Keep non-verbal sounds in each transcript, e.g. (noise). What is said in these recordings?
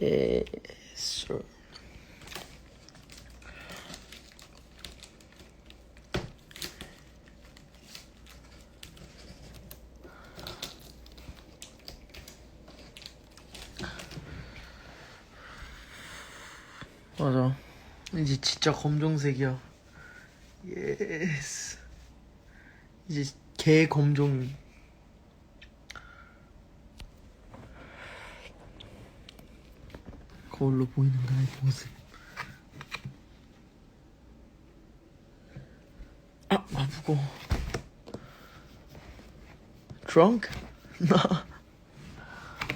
Yes, sir. 맞아. 이제 진짜 검정색이야. 예스. 이제 개 검정이. 거울로 보이는 나의 모습. 아, 아프고. drunk? (laughs) 나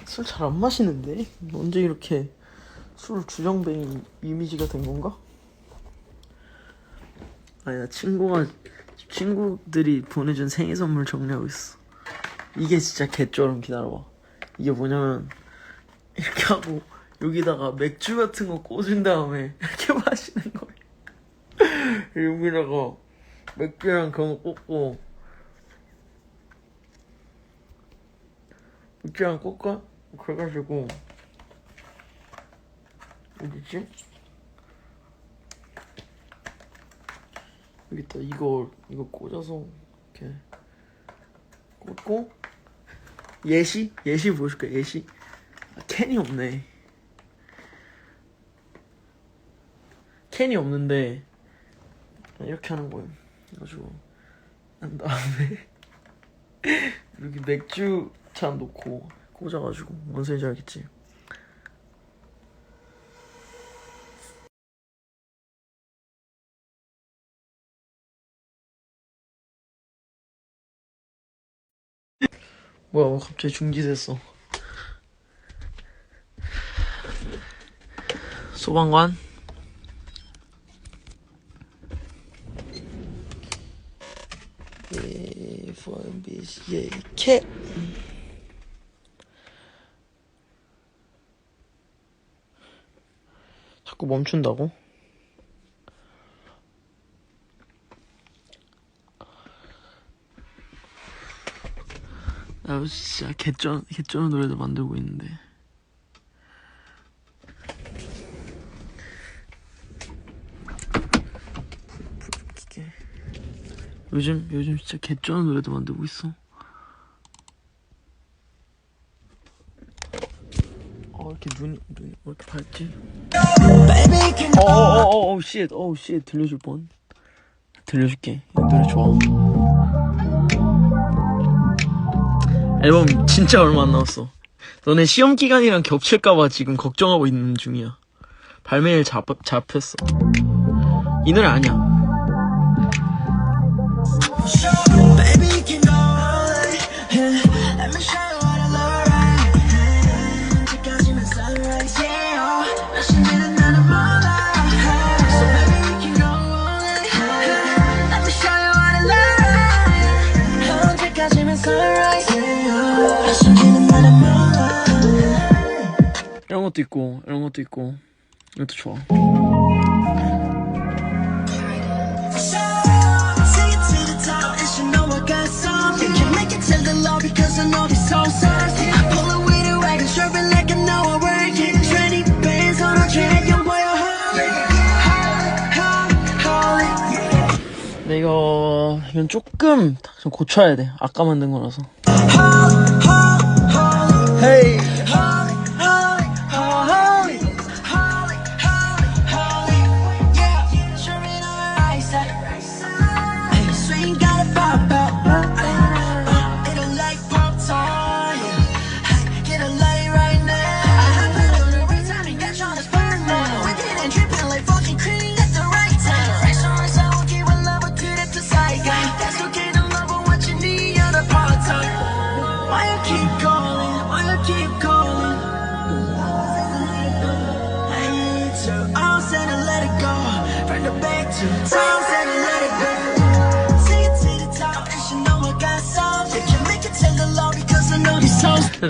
술 잘 안 마시는데? 언제 이렇게 술 주정뱅이 이미지가 된 건가? 아니야 친구가 친구들이 보내준 생일 선물 정리하고 있어. 이게 진짜 개쩔음 기다려봐. 이게 뭐냐면 이렇게 하고 여기다가 맥주 같은 거 꽂은 다음에 (laughs) 이렇게 마시는 거예요. (laughs) 여기다가 맥주랑 그런 거 꽂고 맥주랑 꽂까? 그래가지고 어디지? 여기 있다 이거 이거 꽂아서 이렇게 꽂고 예시? 예시 보여줄까 예시? 아, 캔이 없네 캔이 없는데 이렇게 하는 거예요. 그래가지고 난 다음에 (laughs) 여기 맥주 잔 놓고 꽂아가지고 뭔 소리인지 알겠지? 뭐야 갑자기 중지됐어. 소방관 예, 예, 캣 자꾸 멈춘다고? 나 진짜 개쩌 개쩌는 노래도 만들고 있는데 불좀 켜게 요즘 요즘 진짜 개쩌는 노래도 만들고 있어 어 이렇게 눈이 눈이 왜 이렇게 밝지? 어어어어 씨, 어우 씨 들려줄 뻔 들려줄게 이 노래 좋아 앨범 진짜 얼마 안 남았어. 너네 시험 기간이랑 겹칠까봐 지금 걱정하고 있는 중이야. 발매일 잡, 잡혔어. 이 노래 아니야. 이런 것도 있고, 이런 것도 있고. 이것도 좋아. 이건 조금 좀 고쳐야 돼. 아까 만든 거라서.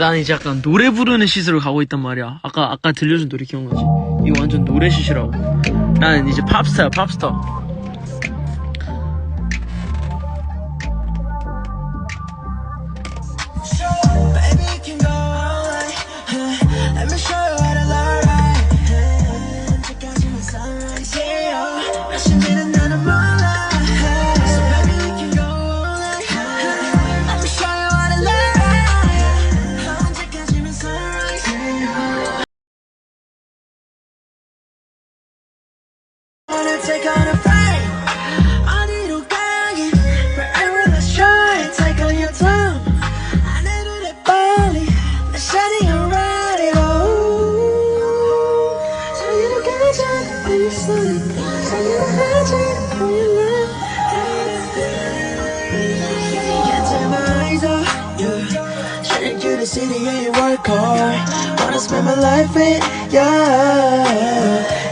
나는 이제 약간 노래 부르는 시스로 가고 있단 말이야. 아까, 아까 들려준 노래 기억나지? 이거 완전 노래 시시라고. 나는 이제 팝스타야, 팝스타. City, yeah, you work hard. Wanna spend my life with you.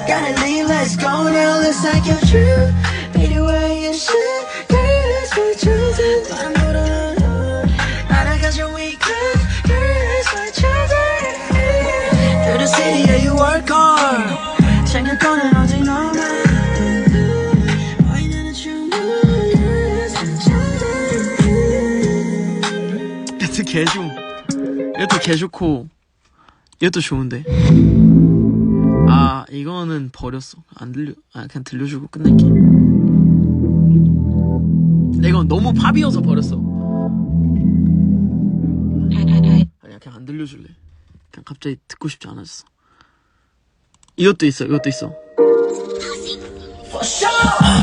Gotta leave, let's go now. Looks like you're true. 개 좋고 얘도 좋은데. 아 이거는 버렸어. 안 들려. 아 그냥 들려주고 끝낼게. 이건 너무 팝이어서 버렸어. 아니야 그냥 안 들려줄래. 그냥 갑자기 듣고 싶지 않아졌어. 이것도 있어. 이것도 있어. For sure.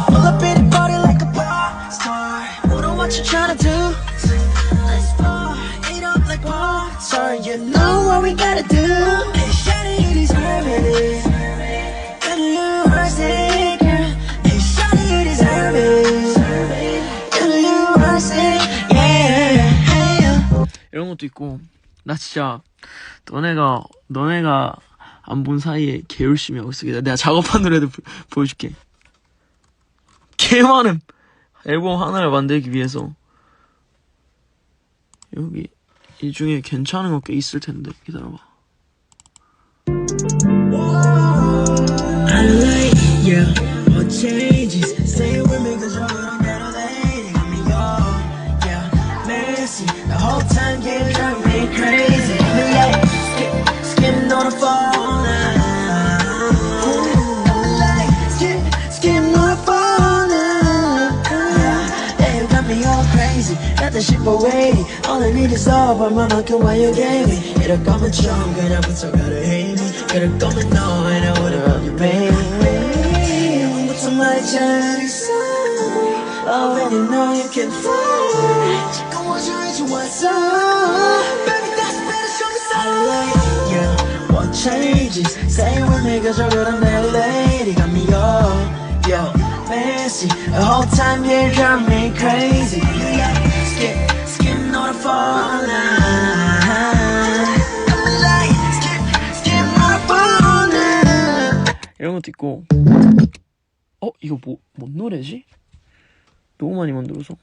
Pull up in the party like a pop star. Who know what you're trying to do? You know what we gotta do. Hey, 이런 것도 있고 나 진짜 너네가 너네가 안 본 사이에 개 열심히 하고 있어. 내가 작업한 노래도 보- 보여줄게. 개 많음. 앨범 하나를 만들기 위해서 여기 이 중에 괜찮은 거 꽤 있을 텐데 기다려봐. Got the shit for waiting. All I need is love, but mama can why you gave me. 이럴 거면 좀 그냥 붙어 gotta hate me. 그럴 거면 no, and I would've loved you, baby. 아무것도 말했잖아, 있어. Oh, and you know you can fly. 지금 와줘야지 왔어. Baby, that's better, show me some. I like you. What changes? Stay with me, cause you're good, I'm that lady. Got me all, yo, messy. The whole time you drive me crazy. Skip, skip, fall. 이런 것도 있고 어 이거 뭐 뭔 노래지? 너무 많이 만들어서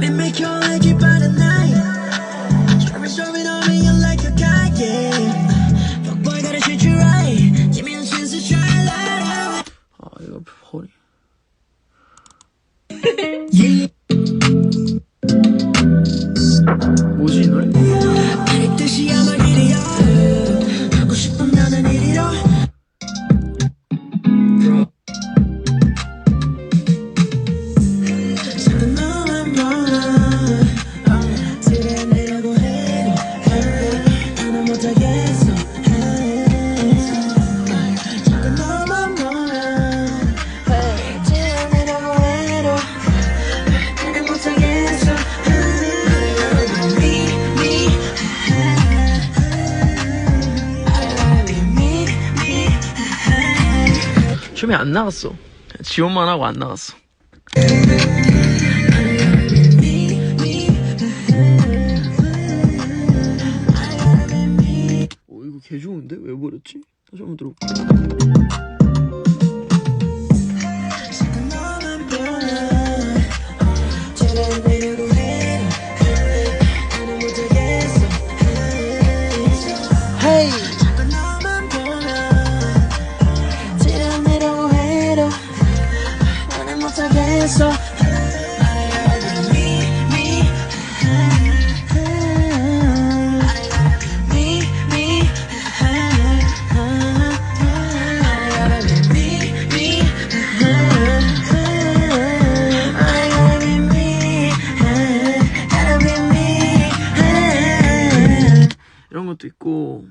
Let 춤이 안 나갔어 지원만 하고 안 나갔어 어 이거 개 좋은데? 왜 버렸지? 다시 한번 들어볼게 이런 것도 있고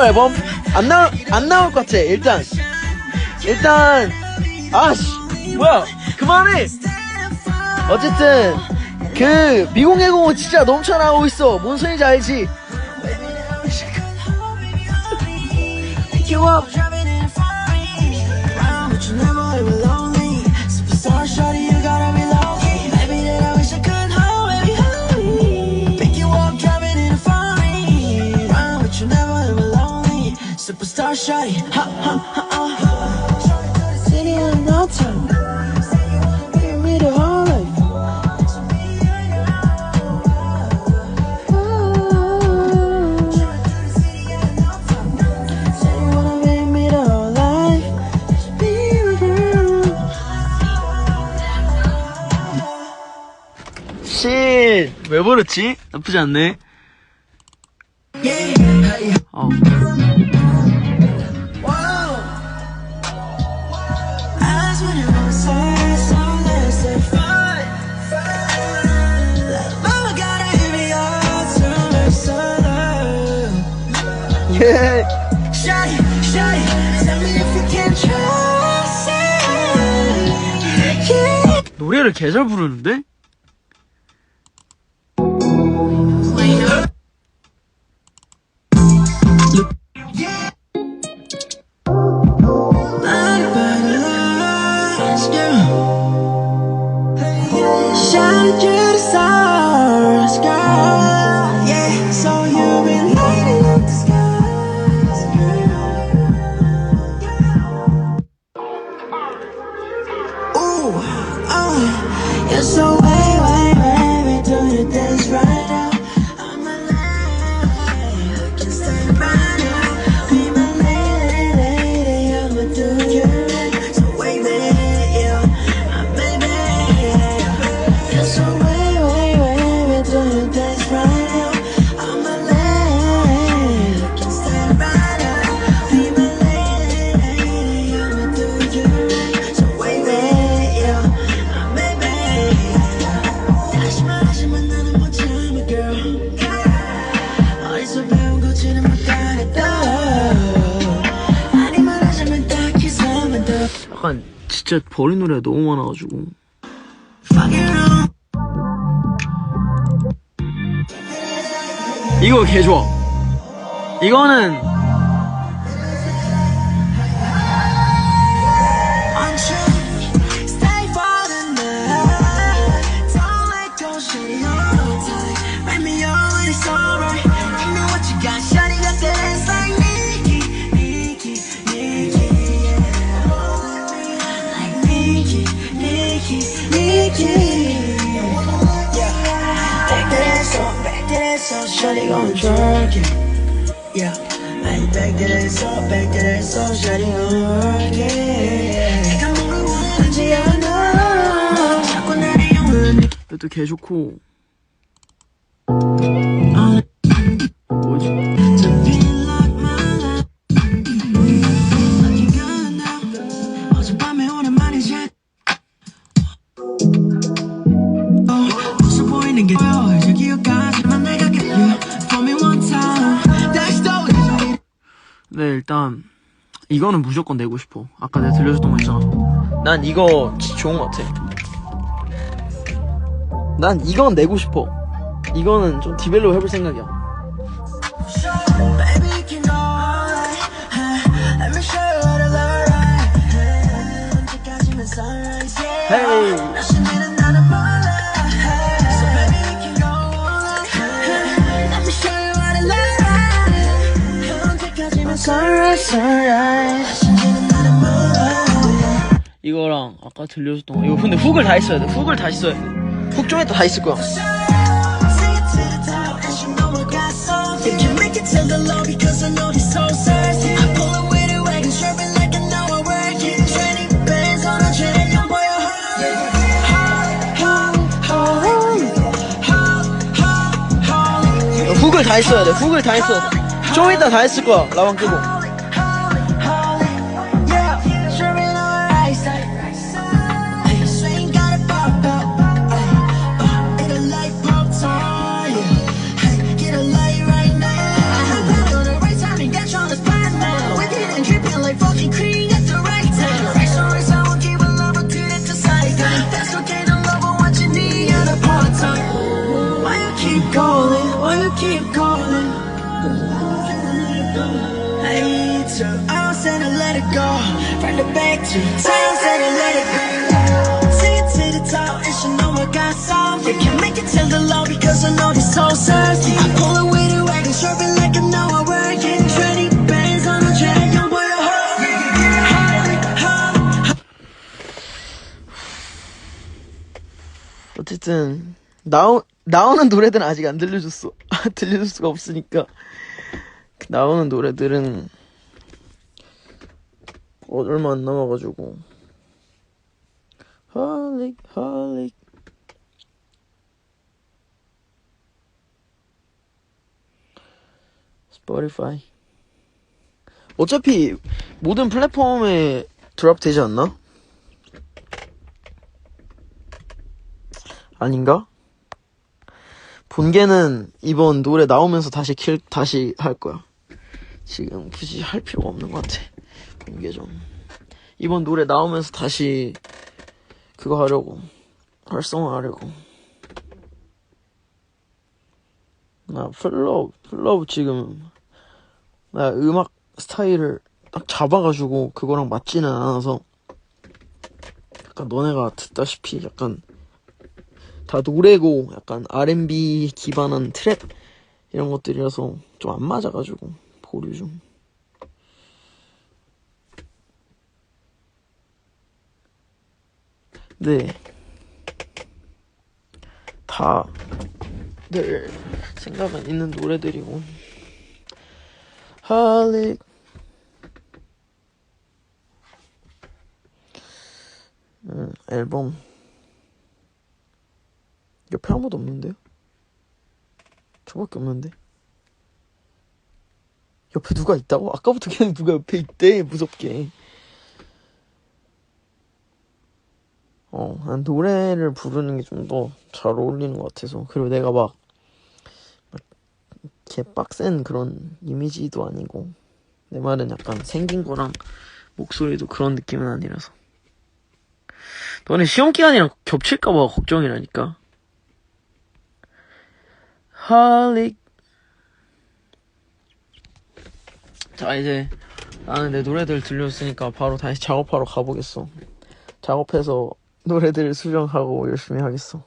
뮤지컬 앨범 안 나올 안 나올 것 같아. 일단 일단 아씨 뭐야 그만해. 어쨌든 그 미공개공은 진짜 넘쳐나오고 있어. 뭔 소리인지 알지? Shawty, ha ha ha ha. City in no time. Give me the whole life. Say you wanna make me the whole life. Be with you. 쉿왜 버렸지? 나쁘지 않네. 어. 노래를 개잘 부르는데? 진짜 버린 노래가 너무 많아가지고. 이거 개 좋아. 이거는 up Shawty gon' jerk it yeah, I back that ass up, back that ass up, shawty gon' work it. 내가 뭘 원하는지 알아. 자꾸 나를 영원히 이것도 개 좋고. 이거는 무조건 내고 싶어. 아까 내가 들려줬던 거 있잖아. 난 이거 좋은 것 같아. 난 이건 내고 싶어. 이거는 좀 디벨롭 해볼 생각이야. You can 이거랑 아까 들려줬던 거. 이거 근데 훅을 다 했어야 돼. 훅을 다시 써야 돼. 훅좀 이따 다 있을 거야. 훅을 다 했어야 돼. 훅을 다 했어. 좀 이따 다 했을 거야. 라방 끄고. 어쨌든 나오 나오는 노래들은 아직 안 들려줬어. (laughs) 들려줄 수가 없으니까. 그 나오는 노래들은 어, 얼마 안 남아가지고 헐릭 헐릭 스포티파이 어차피 모든 플랫폼에 드랍 되지 않나? 아닌가? 본계는 이번 노래 나오면서 다시 킬 다시 할 거야. 지금 굳이 할 필요가 없는 것 같아. 본계 좀 이번 노래 나오면서 다시 그거 하려고 활성화하려고. 나 플러브 플러브 지금 나 음악 스타일을 딱 잡아가지고 그거랑 맞지는 않아서 약간 너네가 듣다시피 약간 다 노래고 약간 R&B 기반한 트랩 이런 것들이라서 좀 안 맞아가지고 보류 중. 네. 다늘 생각은 있는 노래들이고. 할릭. 음, 앨범. 옆에 아무도 없는데요? 저밖에 없는데? 옆에 누가 있다고? 아까부터 그냥 누가 옆에 있대, 무섭게. 어, 난 노래를 부르는 게 좀 더 잘 어울리는 것 같아서. 그리고 내가 막, 막, 개빡센 그런 이미지도 아니고, 내 말은 약간 생긴 거랑 목소리도 그런 느낌은 아니라서. 너네 시험 기간이랑 겹칠까봐 걱정이라니까. 할릭 자 이제 나는 내 노래들 들렸으니까 바로 다시 작업하러 가보겠어 작업해서 노래들 수정하고 열심히 하겠어.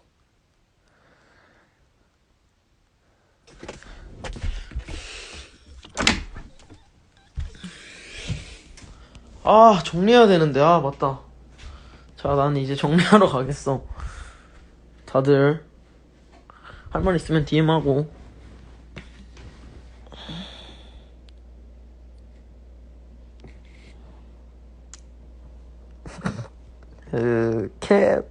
아 정리해야 되는데. 아 맞다. 자 나는 이제 정리하러 가겠어. 다들. 할 말 있으면 DM하고 그캡